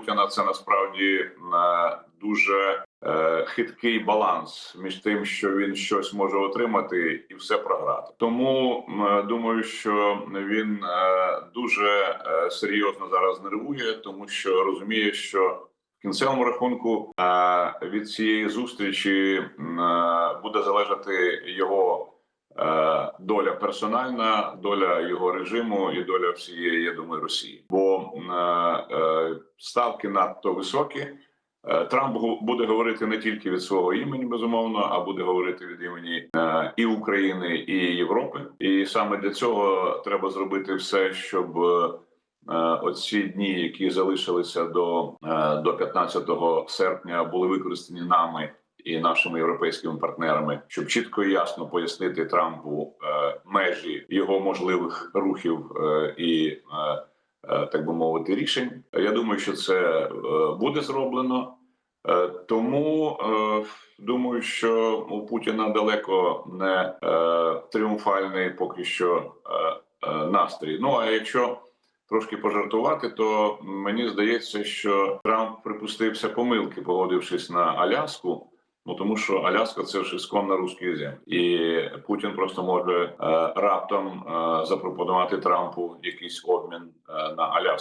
Путіна це насправді е, дуже е, хиткий баланс між тим, що він щось може отримати і все програти. Тому думаю, що він е, дуже е, серйозно зараз нервує, тому що розуміє, що в кінцевому рахунку е, від цієї зустрічі е, буде залежати його. е, Доля персональна, доля його режиму і доля всієї, я думаю, Росії, бо е, е, ставки надто високі. Е, Трамп буде говорити не тільки від свого імені, безумовно, а буде говорити від імені е, і України, і Європи. І саме для цього треба зробити все, щоб е, оці дні, які залишилися до, до 15 серпня, були використані нами. І нашими європейськими партнерами, щоб чітко і ясно пояснити Трампу межі його можливих рухів і так би мовити рішень. Я думаю, що це е, буде зроблено. Е, Тому е, думаю, що у Путіна далеко не е, тріумфальний поки що е, е, настрій. Ну а якщо трошки пожартувати, то мені здається, що Трамп припустився помилки, погодившись на Аляску. Ну тому що Аляска це ж ісконно русські землі, і Путін просто може е, раптом е, запропонувати Трампу якийсь обмін е, на Аляску.